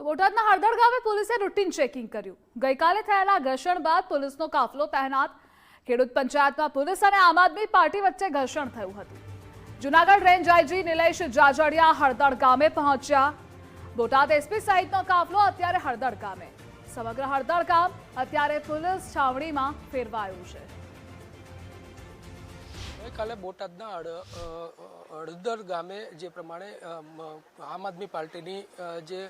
તો બોટાદના હળદળ ગામે પોલીસે રૂટીન ચેકિંગ કર્યું. ગઈકાલે થયેલા ઘર્ષણ બાદ પોલીસનો કાફલો તહેનાત. ખેડૂત પંચાયતમાં પોલીસ અને આમ આદમી પાર્ટી વચ્ચે ઘર્ષણ થયું હતું. જુનાગઢ રેન્જ આઈજી નિલેશ જાજડિયા હળદળ ગામે પહોંચ્યા. બોટાદ એસપી સહિતનો કાફલો અત્યારે હળદળ ગામે. સમગ્ર હળદળ ગામ અત્યારે પોલીસ છાવણીમાં ફેરવાયું છે. ગઈકાલે બોટાદના અડદર ગામે જે પ્રમાણે આમ આદમી પાર્ટીની જે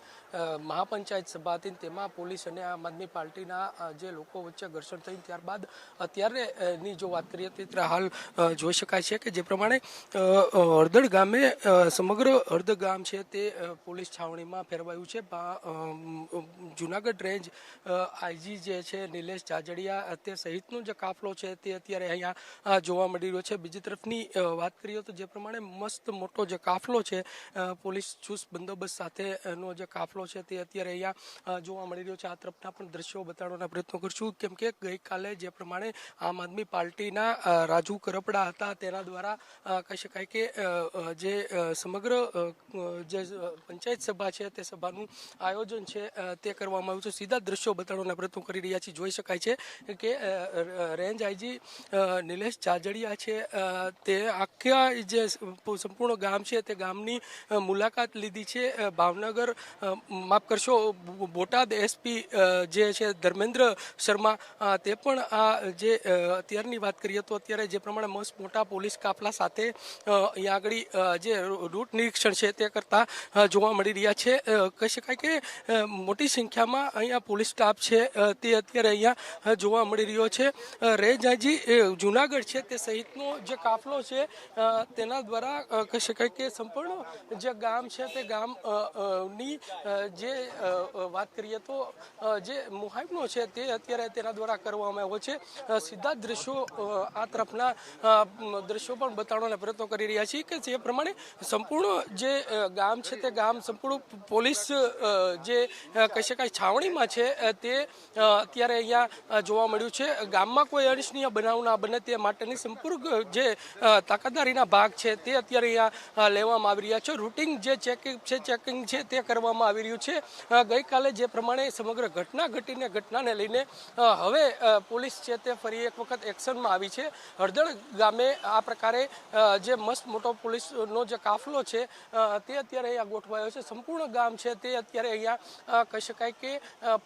મહાપંચાયત સભા હતી તેમાં પોલીસ અને આમ આદમી પાર્ટીના જે લોકો વચ્ચે ઘર્ષણ થયું ત્યારબાદ અત્યારે ની જો વાત કરીએ તો હાલ જોઈ શકાય છે કે જે પ્રમાણે હળદર ગામે સમગ્ર હળદર ગામ છે તે પોલીસ છાવણીમાં ફેરવાયું છે. જુનાગઢ રેન્જ આઈજી જે છે, નિલેશ જાજડિયા તે સહિતનો જે કાફલો છે તે અત્યારે અહીંયા જોવા મળી રહ્યો છે. બીજી તરફની વાત કરીએ તો જે પ્રમાણે મસ્ત મોટો જે કાફલો છે પોલીસ ચુસ્ત બંદોબસ્ત સાથેનો જે કાફલો છે તે અત્યારે અહીંયા જોવા મળી રહ્યો છે. આ તરફના પણ દ્રશ્યો બતાડવાના પ્રયત્નો કરશું. કેમ કે ગઈકાલે જે પ્રમાણે આમ આદમી પાર્ટીના રાજુ કરપડા હતા તેના દ્વારા કહી શકાય કે જે સમગ્ર જે પંચાયત સભા છે તે સભાનું આયોજન છે તે કરવામાં આવ્યું છે. સીધા દ્રશ્યો બતાડવાના પ્રયત્નો કરી રહ્યા છીએ. જોઈ શકાય છે કે રેન્જ આઈજી નિલેશ જાજડિયા છે તે આખા જે સંપૂર્ણ ગામ છે તે ગામની મુલાકાત લીધી છે. ભાવનગર માફ કરશો બોટાદ એસપી જે છે ધર્મેન્દ્ર શર્મા તે પણ આ જે અત્યારની વાત કરીએ તો અત્યારે જે પ્રમાણે મસ્ત મોટા પોલીસ કાફલા સાથે અહીંયા આગળ જે રૂટ નિરીક્ષણ છે તે કરતા જોવા મળી રહ્યા છે. કહી શકાય કે મોટી સંખ્યામાં અહીંયા પોલીસ સ્ટાફ છે તે અત્યારે અહીંયા જોવા મળી રહ્યો છે. રેજાજી જુનાગઢ છે તે સહિતનો જે કાફલો છે તેના દ્વારા અ, કહી શકાય કે સંપૂર્ણ જે ગામ છે તે ગામની જે વાત કરીએ તો જે મુહાઈમનો છે તે અત્યારે તેના દ્વારા કરવામાં આવ્યો છે. સીધા દ્રશ્યો આ તરફના દ્રશ્યો પણ બતાવવાના પ્રયત્નો કરી રહ્યા છીએ કે જે પ્રમાણે સંપૂર્ણ જે ગામ છે તે ગામ સંપૂર્ણ પોલીસ જે કહી શકાય છાવણીમાં છે તે અત્યારે અહીંયા જોવા મળ્યું છે. ગામમાં કોઈ અનિચ્છનીય બનાવ ના બને તે માટેની સંપૂર્ણ જે તાકાતદારીના ભાગ છે તે અત્યારે અહીંયા લેવામાં આવી રહ્યા છે. રૂટિંગ જે ચેકિંગ છે ચેકિંગ છે તે કરવામાં આવી રહ્યું છે. ગઈકાલે જે પ્રમાણે સમગ્ર ઘટના ઘટીને ઘટનાને લઈને હવે પોલીસ છે તે ફરી એક વખત એક્શનમાં આવી છે. હળદળ ગામે આ પ્રકારે જે મસ્ત મોટો પોલીસનો જે કાફલો છે તે અત્યારે અહીંયા ગોઠવાયો છે. સંપૂર્ણ ગામ છે તે અત્યારે અહીંયા કહી શકાય કે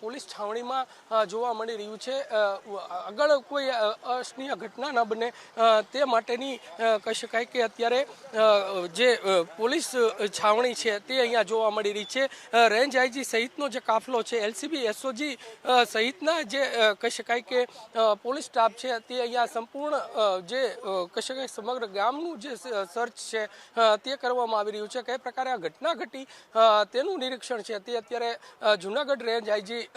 પોલીસ છાવણીમાં જોવા મળી રહ્યું છે. આગળ કોઈ અસનીય ઘટના ન બને તે માટેની કહી શકાય કે અત્યારે જે પોલીસ છાવણી છે તે અહીંયા જોવા મળી રહી છે. રેન્જ આઈજી સહિતનો જે કાફલો છે, એલસીબી, એસઓજી સહિતના જે કહી શકાય કે પોલીસ સ્ટાફ છે તે અહીંયા સંપૂર્ણ જે કહી શકાય સમગ્ર ગામનું જે સર્ચ છે તે કરવામાં આવી રહ્યું છે. કઈ પ્રકારે આ ઘટના ઘટી? તેનું નિરીક્ષણ છે. તે અત્યારે જુનાગઢ રેન્જ આઈજી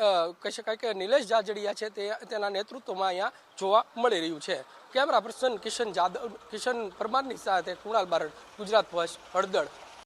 કહી શકાય કે નિલેશ જાજડિયા છે તે, તેના નેતૃત્વમાં અહીંયા જોવા મળી રહ્યું છે. કેમેરા પર્સન કિશન જાદવ કિશન પરમારની સાથે કુણાલ બારડ, ગુજરાત ફર્સ્ટ હળદળ